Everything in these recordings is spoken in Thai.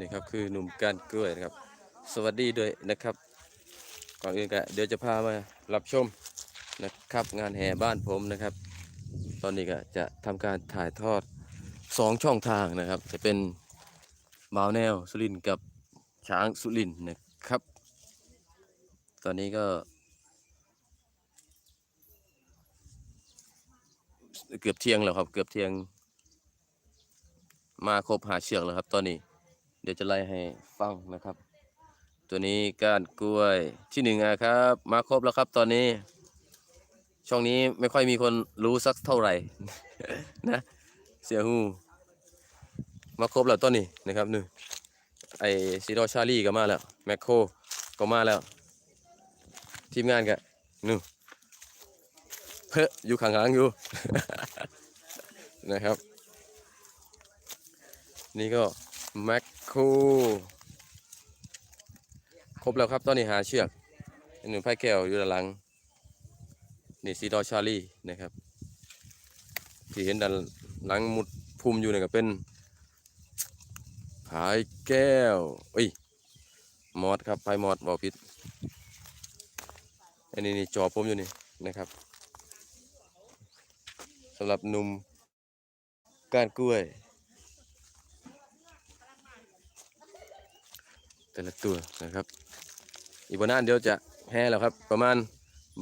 นี่ครับคือหนุ่มการกล้วยนะครับ สวัสดีด้วยนะครับ ก่อนอื่นก็เดี๋ยวจะพามารับชมนะครับงานแห่บ้านผมนะครับ ตอนนี้ก็จะทำการถ่ายทอดสองช่องทางนะครับ จะเป็นบาวแนวสุรินกับช้างสุรินนะครับ ตอนนี้ก็ เกือบเที่ยงแล้วครับ เกือบเที่ยง มาครบหาเชือกแล้วครับ ตอนนี้ เดี๋ยวจะไล่ให้ฟังนะครับ ตัวนี้ก้านกล้วยที่หนึ่งอะครับ มาครบแล้วครับตอนนี้ ช่องนี้ไม่ค่อยมีคนรู้สักเท่าไหร่นะ เสียหูมาครบแล้วตอนนี้นะครับนี่ไอซีโรชารี่ก็มาแล้วแมคโครก็มาแล้ว ทีมงานก็นู่เพออยู่ข้างหลังอยู่นะครับ นี่ก็ แมคครครบแล้วครับ ตอนนี้หาเชือกหนึ่งไพ่แก้วอยู่ด้านหลัง นี่ซีดอชารี่นะครับ ที่เห็นด้านหลังมุดภูมิอยู่เนี่ยก็เป็นพายแก้วเอ้ยมอดครับพายมอดบอกผิดอันนี้นี่จอผมอยู่นี่นะครับสำหรับหนุ่มก้านกล้วย แต่ละตัวนะครับ อีกวันนั้นเดี๋ยวจะแห่แล้วครับ ประมาณ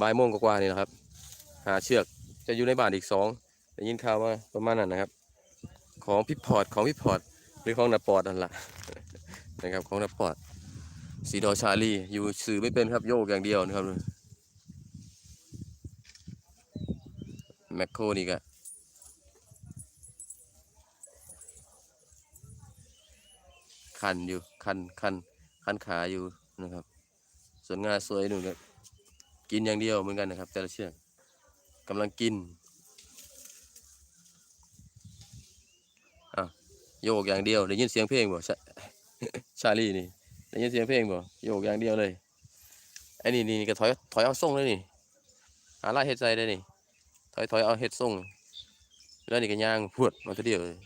บ่ายโมงกว่าๆนี่นะครับ หาเชือกจะอยู่ในบ้านอีกสองได้ยินข่าวว่าประมาณนั้นนะครับ ของพี่พอร์ตของพี่พอร์ตหรือของนาปอดนั่นแหละนะครับของนาปอดสีดอชาลีอยู่สื่อไม่เป็นครับโยกอย่างเดียวนะครับแมคโครนี่ก็คันอยู่คันคัน คันขาอยู่นะครับ ส่วนงาสวยหนูก็กินอย่างเดียวเหมือนกันนะครับ แต่ละเชือกกำลังกินอะโยกอย่างเดียวได้ยินเสียงเพลงบ่ชาชาลีนี่ได้ยินเสียงเพลงบ่โยกอย่างเดียวเลยไอ้นี่นี่ก็ถอยถอยเอาส่งเลยนี่หาลายเฮ็ดใจได้นี่ถอยถอยเอาเฮ็ดส่งแล้วนี่ก็ย่างพวดมาทีเดียวเลย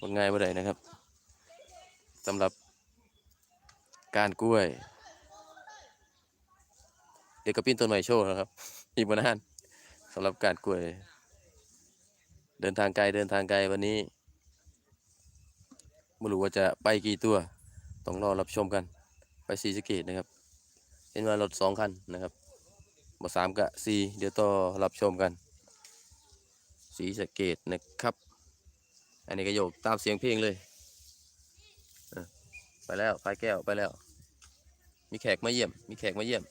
มันง่ายบ่ได้นะครับสำหรับ การกล้วย เดี๋ยวก็ปิ้นต้นไม้โชว์นะครับอีกบนานสำหรับการกล้วย เดินทางไกลเดินทางไกลวันนี้ไม่รู้ว่าจะไปกี่ตัว ต้องรอรับชมกัน ไปสีสเกตนะครับเห็นว่ารถสองคันนะครับบสามกับสี่เดี๋ยวต่อรับชมกัน สีสเกตนะครับ อันนี้ก็โยกตามเสียงเพลงเลย ไปแล้วพายแก้วไปแล้ว มีแขกมาเยี่ยม มีแขกมาเยี่ยม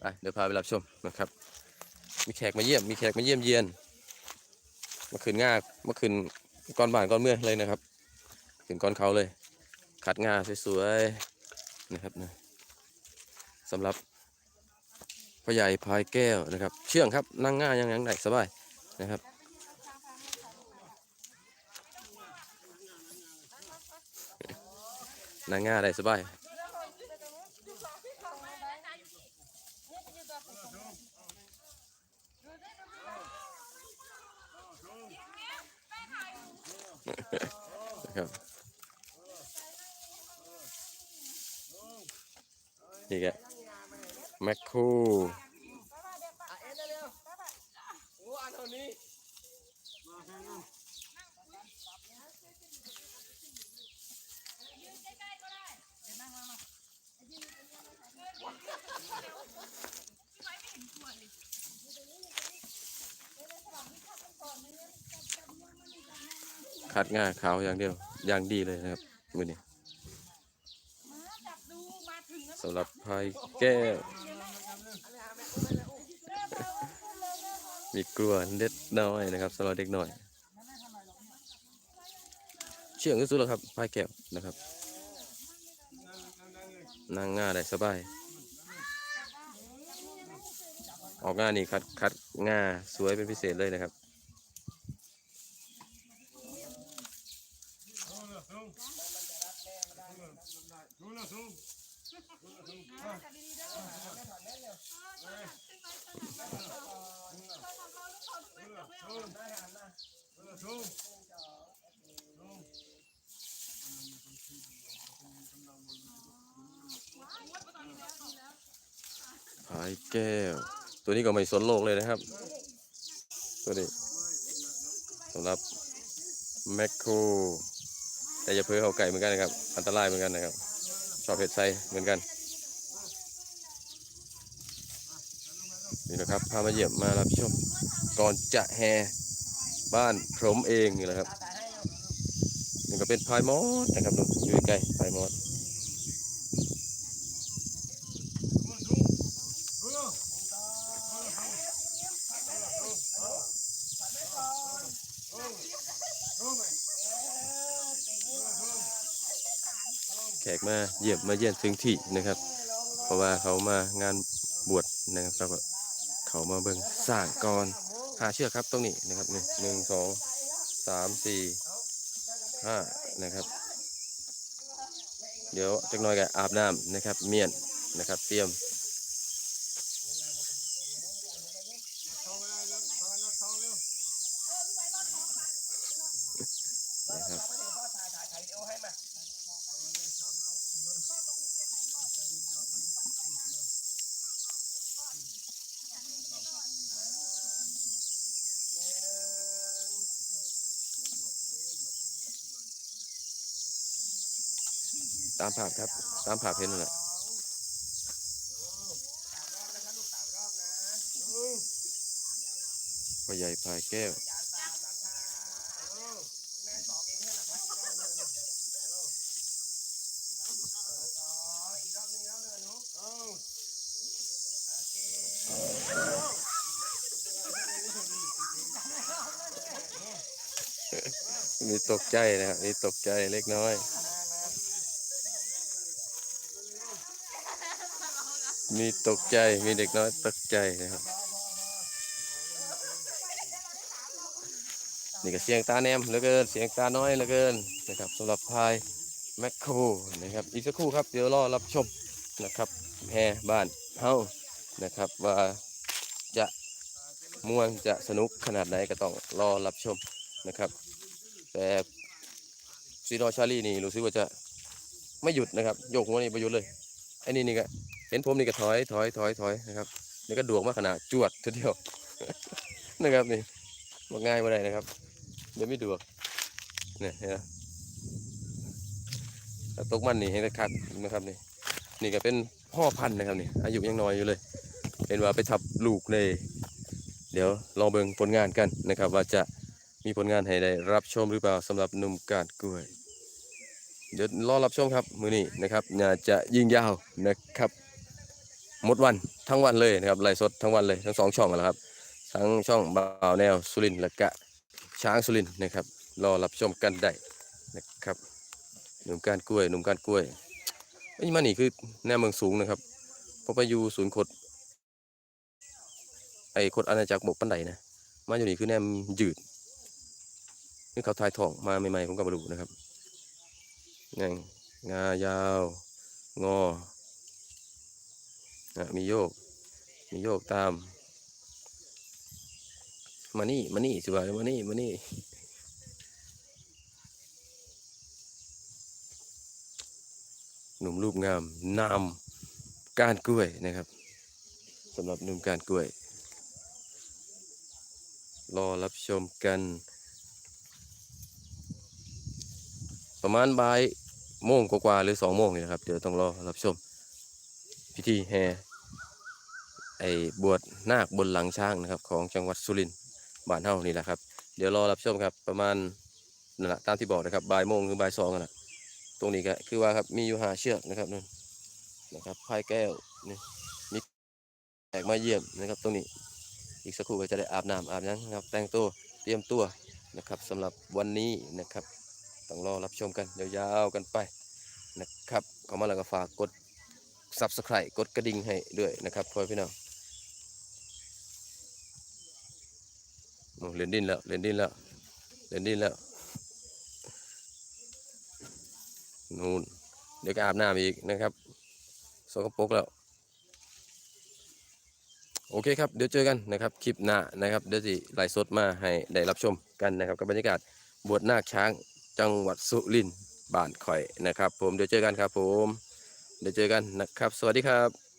ไปเดี๋ยวพาไปรับชมนะครับ มีแขกมาเยี่ยม มีแขกมาเยี่ยมเยียนมาขึนงามาขึนก้อนบ้านก้อนเมื่อเลยนะครับขึ้นก้อนเขาเลย ขัดงาสวยๆนะครับนะสำหรับพ่อใหญ่พายแก้วนะครับ เชื่องครับนั่งง่ายยังยังได้สบายนะครับ นั่งง่าได้สบายครับนี่แกแมคโค คัดง่าขาวอย่างเดียวอย่างดีเลยนะครับมือนี้สำหรับพายแก้ว มีกลัวเล็ดน้อยนะครับสำหรับเด็กหน่อย เชื่องที่สุดแล้วครับพายแก้วนะครับนั่งง่าได้สบาย ออกง่านี่คัดคัดง่าสวยเป็นพิเศษเลยนะครับ สูงะสูงหายแก้ว ตัวนี้ก็ไม่สนโลกเลยนะครับ ตัวนี้สำหรับแมคโคร แต่อย่าเพ้อเข้าไก่เหมือนกันนะครับ อันตรายเหมือนกันนะครับ ชอบเห็ดไซเหมือนกัน นี่นะครับ พามาเยี่ยมมารับชม ก่อนจะแห่บ้านผมเองนี่แหละครับ นี่ก็เป็นพายมอสนะครับอยู่ใกล้พายมอส แขกมาเยี่ยมมาเยี่ยนถึงที่นะครับ เพราะว่าเขามางานบวชนะครับแล้วก็เขามาเบิ่งสร้างก่อนหาเชือกครับตรงนี้นะครับนี่หนึ่งสองสามสี่ห้านะครับ เดี๋ยวจักหน่อยก็อาบน้ำนะครับ เมียนนะครับ เตรียม ตามภาพครับ ตามภาพเห็นนั่นแหละพ่อใหญ่พายแก้วมีตกใจนะครับมีตกใจเล็กน้อย มีตกใจมีเด็กน้อยตกใจนะครับ นี่ก็เสียงตาแนมเหลือเกิน เสียงตาน้อยเหลือเกินนะครับสำหรับพายแมคโครนะครับอีกสักครู่ครับเดี๋ยวรอรับชมนะครับแห่บ้านเฮานะครับว่าจะม่วนจะสนุกขนาดไหนก็ต้องรอรับชมนะครับ แต่ซีโนชาลีนี่รู้สึกว่าจะไม่หยุดนะครับโยกหัวนี่ไม่หยุดเลยไอ้นี่นี่ก็ เห็นผมนี่ก็ถอยถอยถอยถอยนะครับนี่ก็ดวงมาขนาดจวดทีเดียวนะครับนี่บอกง่ายมาได้นะครับเดี๋ยวไม่ดวกเนี่ยเห็นไหมตกมันนี่เห็นแต่คัดนะครับนี่นี่ก็เป็นพ่อพันธุ์นะครับนี่อายุยังน้อยอยู่เลย เห็นว่าไปทับลูกเลยเดี๋ยวรองเบิ่งผลงานกันนะครับ ว่าจะมีผลงานให้ได้รับชมหรือเปล่าสำหรับหนุ่มกาดกล้วย เดี๋ยวรอรับชมครับ มือนี้นะครับน่าจะยิงยาวนะครับ หมดวันทั้งวันเลยนะครับไลฟ์สดทั้งวันเลยทั้งสองช่องแล้วครับ ทั้งช่องบ่าวแนวสุรินและกะช้างสุรินนะครับ รอรับชมกันได้นะครับหนุ่มการกล้วยหนุ่มการกล้วยไอ้มานี่คือแนวเมืองสูงนะครับพอไปอยู่ศูนย์ขดไอ้ขดอาณาจักรบกปันไดนะมาอยู่นี่คือแนมยืดนี่เขาทายทองมาใหม่ๆผมก็มาดูนะครับงงงายาว งอ อะมีโยก มีโยกตาม มานี่ มานี่สิว่ามานี่ มานี่หนุ่มรูปงามนามการกล้วยนะครับสำหรับหนุ่มการกล้วย รอรับชมกัน ประมาณบ่ายโมงกว่าๆหรือสองโมงนี่นะครับ เดี๋ยวต้องรอรับชม พิธีแห่ ไอ้บวชนาคบนหลังช้างนะครับ ของจังหวัดสุรินทร์บ้านเฮานี่แหละครับ เดี๋ยวรอรับชมครับประมาณนั่นแหละตามที่บอกนะครับบ่ายโมงถึงบ่ายสองนั่นะตรงนี้ก็คือว่าครับมีอยู่หาเชือกนะครับนั่นนะครับพายแก้วนี่มีแขกมาเยี่ยมนะครับ ตรงนี้อีกสักครู่ก็จะได้อาบน้ำอาบน้ำนะครับ แต่งตัวเตรียมตัวนะครับสำหรับวันนี้นะครับต้องรอรับชมกันยาวๆกันไปนะครับเข้ามาแล้วก็ฝากกด subscribe กดกระดิ่งให้ด้วยนะครับพ่อพี่น้องโอ้ เล่นดินแล้ว เล่นดินแล้ว เล่นดินแล้ว นู่น เดี๋ยวก็อาบน้ำอีกนะครับ สกปรกแล้ว โอเคครับ เดี๋ยวเจอกันนะครับ คลิปหน้านะครับ เดี๋ยวสิไลฟ์สดมาให้ได้รับชมกันนะครับ กับบรรยากาศบวชนาคช้างจังหวัดสุรินทร์บ้านข่อยนะครับ ผม เดี๋ยวเจอกันครับ ผม เดี๋ยวเจอกันนะครับ สวัสดีครับ